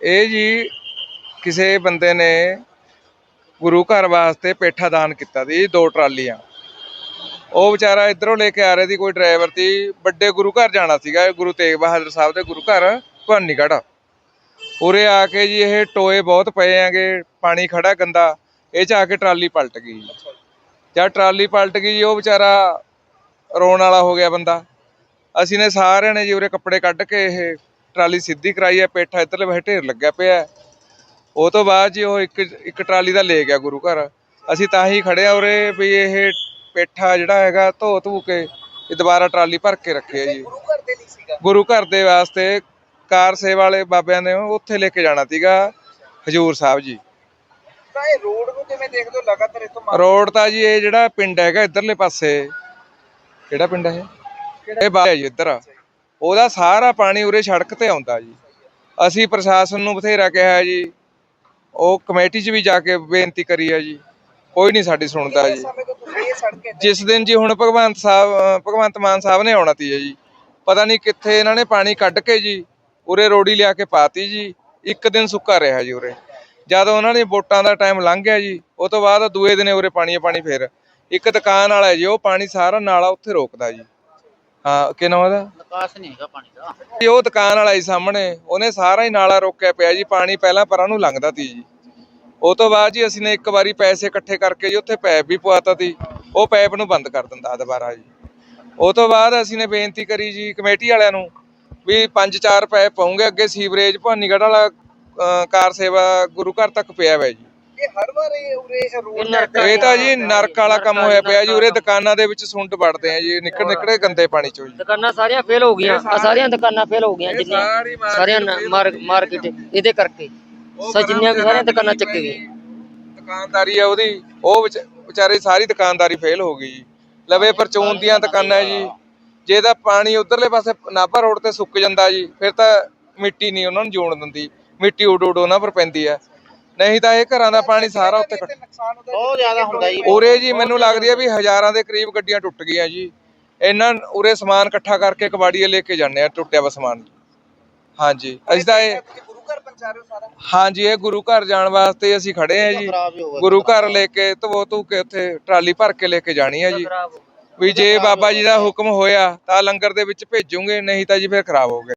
ਇਹ ਜੀ ਕਿਸੇ ਬੰਦੇ ਨੇ ਗੁਰੂ ਘਰ ਵਾਸਤੇ ਪੇਠਾ ਦਾਨ ਕੀਤਾ ਸੀ ਦੋ ਟਰਾਲੀਆਂ। ਉਹ ਵਿਚਾਰਾ ਇਧਰੋਂ ਲੈ ਕੇ ਆ ਰਿਹਾ ਸੀ ਕੋਈ ਡਰਾਈਵਰ ਸੀ ਵੱਡੇ ਗੁਰੂ ਘਰ ਜਾਣਾ ਸੀਗਾ ਇਹ ਗੁਰੂ ਤੇਗ ਬਹਾਦਰ ਸਾਹਿਬ ਦੇ ਗੁਰੂ ਘਰ ਭਵਾਨੀਗੜ੍ਹ। ਉਰੇ ਆ ਕੇ ਜੀ ਇਹ ਟੋਏ ਬਹੁਤ ਪਏ ਆਂਗੇ ਪਾਣੀ ਖੜਾ ਗੰਦਾ ਇਹ ਚ ਆ ਕੇ ਟਰਾਲੀ ਪਲਟ ਗਈ ਜੀ। ਜਦ ਟਰਾਲੀ ਪਲਟ ਗਈ ਜੀ ਉਹ ਵਿਚਾਰਾ ਰੋਣ ਵਾਲਾ ਹੋ ਗਿਆ ਬੰਦਾ। ਅਸੀਂ ਨੇ ਸਾਰਿਆਂ ਨੇ ਜੀ ਉਰੇ ਕੱਪੜੇ ਕੱਢ ਕੇ ਇਹ ਟਰਾਲੀ ਸਿੱਧੀ ਕਰਾਈ ਹੈ ਪੇਠਾ ਇੱਧਰਲੇ ਪਾਸੇ ਢੇਰ ਲੱਗਿਆ ਪਿਆ ਹੈ। ਉਹ ਤੋਂ ਬਾਅਦ ਜੀ ਉਹ ਇੱਕ ਇੱਕ ਟਰਾਲੀ ਦਾ ਲੈ ਗਿਆ ਗੁਰੂ ਘਰ। ਅਸੀਂ ਤਾਂ ਹੀ ਖੜੇ ਆ ਉਰੇ ਵੀ ਇਹ ਪੇਠਾ ਜਿਹੜਾ ਹੈਗਾ ਧੋ ਧੂ ਕੇ ਇਹ ਦੁਬਾਰਾ ਟਰਾਲੀ ਭਰ ਕੇ ਰੱਖਿਆ ਜੀ। ਗੁਰੂ ਘਰ ਦੇ ਵਾਸਤੇ ਕਾਰ ਸੇਵਾ ਵਾਲੇ ਬਾਬਿਆਂ ਨੇ ਉੱਥੇ ਲੈ ਕੇ ਜਾਣਾ ਸੀਗਾ ਹਜੂਰ ਸਾਹਿਬ ਜੀ। ਤਾਂ ਇਹ ਰੋਡ ਨੂੰ ਕਿਵੇਂ ਦੇਖਦੇ ਹੋ? ਲਗਾਤਾਰ ਇਥੋਂ ਰੋਡ ਤਾਂ ਜੀ ਇਹ ਜਿਹੜਾ ਪਿੰਡ ਹੈਗਾ ਇਧਰਲੇ ਪਾਸੇ। ਕਿਹੜਾ ਪਿੰਡ ਹੈ ਇਹ? ਇਹ ਬਾਇਆ ਜੀ ਇੱਧਰ। ਉਹਦਾ ਸਾਰਾ ਪਾਣੀ ਉਰੇ ਸੜਕ ਤੇ ਆਉਂਦਾ ਜੀ। ਅਸੀਂ ਪ੍ਰਸ਼ਾਸਨ ਨੂੰ ਬਥੇਰਾ ਕਿਹਾ ਜੀ। ਉਹ ਕਮੇਟੀ 'ਚ ਵੀ ਜਾ ਕੇ ਬੇਨਤੀ ਕਰੀ ਹੈ ਜੀ। ਕੋਈ ਨਹੀਂ ਸਾਡੀ ਸੁਣਦਾ ਜੀ। ਜਿਸ ਦਿਨ ਜੀ ਹੁਣ ਭਗਵੰਤ ਸਾਹਿਬ, ਭਗਵੰਤ ਮਾਨ ਸਾਹਿਬ ਨੇ ਆਉਣਾ ਤੀ ਜੀ। ਪਤਾ ਨਹੀਂ ਕਿੱਥੇ ਇਹਨਾਂ ਨੇ ਪਾਣੀ ਕੱਢ ਕੇ ਜੀ, ਉਰੇ ਰੋੜੀ ਲਿਆ ਕੇ ਪਾਤੀ ਜੀ। ਇੱਕ ਦਿਨ ਸੁੱਕਾ ਰਿਹਾ ਜੀ ਉਰੇ। ਜਦ ਉਹਨਾਂ ਨੇ ਵੋਟਾਂ ਦਾ ਟਾਈਮ ਲੰਘ ਗਿਆ ਜੀ, ਉਹ ਤੋਂ ਬਾਅਦ ਦੂਏ ਦਿਨੇ ਉਰੇ ਪਾਣੀ ਹੀ ਪਾਣੀ ਫੇਰ। ਇੱਕ ਦੁਕਾਨ ਵਾਲਾ ਜੀ, ਉਹ ਪਾਣੀ ਸਾਰਾ ਨਾਲਾ ਉੱਥੇ ਰੋਕਦਾ ਜੀ। ਹਾਂ ਕੀ ਨਾਮ ਉਹਦਾ? ਨਿਕਾਸ ਨਹੀਂ ਹੈਗਾ ਪਾਣੀ ਦਾ। ਜੀ ਉਹ ਦੁਕਾਨ ਵਾਲਾ ਜੀ ਸਾਹਮਣੇ ਉਹਨੇ ਸਾਰਾ ਹੀ ਨਾਲਾ ਰੋਕਿਆ ਪਿਆ ਜੀ ਪਾਣੀ ਪਹਿਲਾਂ ਪਰਾਂ ਨੂੰ ਲੰਘਦਾ ਤੀ ਜੀ। ਉਹ ਤੋਂ ਬਾਅਦ ਜੀ ਅਸੀਂ ਨੇ ਇੱਕ ਵਾਰੀ ਪੈਸੇ ਇਕੱਠੇ ਕਰਕੇ ਜੀ ਉੱਥੇ ਪੈਪ ਵੀ ਪਵਾਤਾ ਤੀ ਉਹ ਪੈਪ ਨੂੰ ਬੰਦ ਕਰ ਦਿੰਦਾ ਦੁਬਾਰਾ ਜੀ। ਉਹ ਤੋਂ ਬਾਅਦ ਅਸੀਂ ਨੇ ਬੇਨਤੀ ਕਰੀ ਜੀ ਕਮੇਟੀ ਵਾਲਿਆਂ ਨੂੰ ਵੀ ਪੰਜ ਚਾਰ ਪੈਪ ਪਾਉਂਗੇ ਅੱਗੇ ਸੀਵਰੇਜ ਭਾਨੀਗੜ੍ਹ ਵਾਲਾ ਕਾਰ ਸੇਵਾ ਗੁਰੂ ਘਰ ਤੱਕ ਪਿਆ ਹੋਇਆ ਜੀ। ਇਹ ਹਰ ਵਾਰ ਇਹ ਉਰੇ ਰੋਡ ਨਰਕ ਇਹ ਤਾਂ ਜੀ ਨਰਕ ਵਾਲਾ ਕੰਮ ਹੋਇਆ ਪਿਆ ਜੀ ਉਰੇ ਦੁਕਾਨਾਂ ਦੇ ਵਿੱਚ ਸੁੰਡ ਵੜਦੇ ਆ ਜੀ ਨਿਕਲ ਨਿਕਲੇ ਗੰਦੇ ਪਾਣੀ ਚੋਂ ਜੀ। ਦੁਕਾਨਾਂ ਸਾਰੀਆਂ ਫੇਲ ਹੋ ਗਈਆਂ ਆ ਸਾਰੀਆਂ ਦੁਕਾਨਾਂ ਫੇਲ ਹੋ ਗਈਆਂ ਜਿੰਨੀਆਂ ਸਾਰੀਆਂ ਮਾਰਕੀਟ ਇਹਦੇ ਕਰਕੇ। ਸੋ ਜਿੰਨੀਆਂ ਵੀ ਸਾਰੀਆਂ ਦੁਕਾਨਾਂ ਚੱਕ ਗਏ ਦੁਕਾਨਦਾਰੀ ਆ ਉਹਦੀ ਉਹ ਵਿਚ- ਵਿਚਾਰੇ ਸਾਰੀ ਦੁਕਾਨਦਾਰੀ ਫੇਲ ਹੋ ਗਈ ਜੀ। ਲਵੇ ਪਰਚੂਨ ਦੀਆਂ ਦੁਕਾਨਾਂ ਜੀ। ਜੇ ਤਾਂ ਪਾਣੀ ਉਧਰਲੇ ਪਾਸੇ ਨਾਭਾ ਰੋਡ ਤੇ ਸੁੱਕ ਜਾਂਦਾ ਜੀ ਫਿਰ ਤਾਂ ਮਿੱਟੀ ਨਹੀਂ ਉਹਨਾਂ ਨੂੰ ਜੋੜ ਦਿੰਦੀ। ਮਿੱਟੀ ਉਡ ਉਡ ਉਹਨਾਂ ਪਰ ਪੈਂਦੀ ਹੈ ਨਹੀਂ ਤਾਂ ਇਹ ਘਰਾਂ ਦਾ ਪਾਣੀ ਸਾਰਾ ਉੱਤੇ ਬਹੁਤ ਜ਼ਿਆਦਾ ਹੁੰਦਾ ਜੀ। ਉਰੇ ਜੀ ਮੈਨੂੰ ਲੱਗਦੀ ਹੈ ਵੀ ਹਜ਼ਾਰਾਂ ਦੇ ਕਰੀਬ ਗੱਡੀਆਂ ਟੁੱਟ ਗਈਆਂ ਜੀ। ਇਹਨਾਂ ਉਰੇ ਸਮਾਨ ਇਕੱਠਾ ਕਰਕੇ ਕਬਾੜੀਏ ਲੈ ਕੇ ਜਾਂਦੇ ਆ ਟੁੱਟਿਆ ਵਾ ਸਮਾਨ। ਹਾਂਜੀ ਅਸੀਂ ਤਾਂ ਇਹ ਗੁਰੂ ਘਰ ਪਹੁੰਚਾ ਰਹੇ ਹੋ ਸਾਰਾ ਹਾਂਜੀ ਇਹ ਗੁਰੂ ਘਰ ਜਾਣ ਵਾਸਤੇ ਅਸੀਂ ਖੜੇ ਆ ਜੀ। ਗੁਰੂ ਘਰ ਲੈ ਕੇ ਧੋ ਧੂ ਕੇ ਉੱਥੇ ਟਰਾਲੀ ਭਰ ਕੇ ਲੈ ਕੇ ਜਾਣੀ ਆ ਜੀ। ਵੀ ਜੇ ਬਾਬਾ ਜੀ ਦਾ ਹੁਕਮ ਹੋਇਆ ਤਾਂ ਲੰਗਰ ਦੇ ਵਿੱਚ ਭੇਜੂਗੇ ਨਹੀਂ ਤਾਂ ਜੀ ਫਿਰ ਖਰਾਬ ਹੋ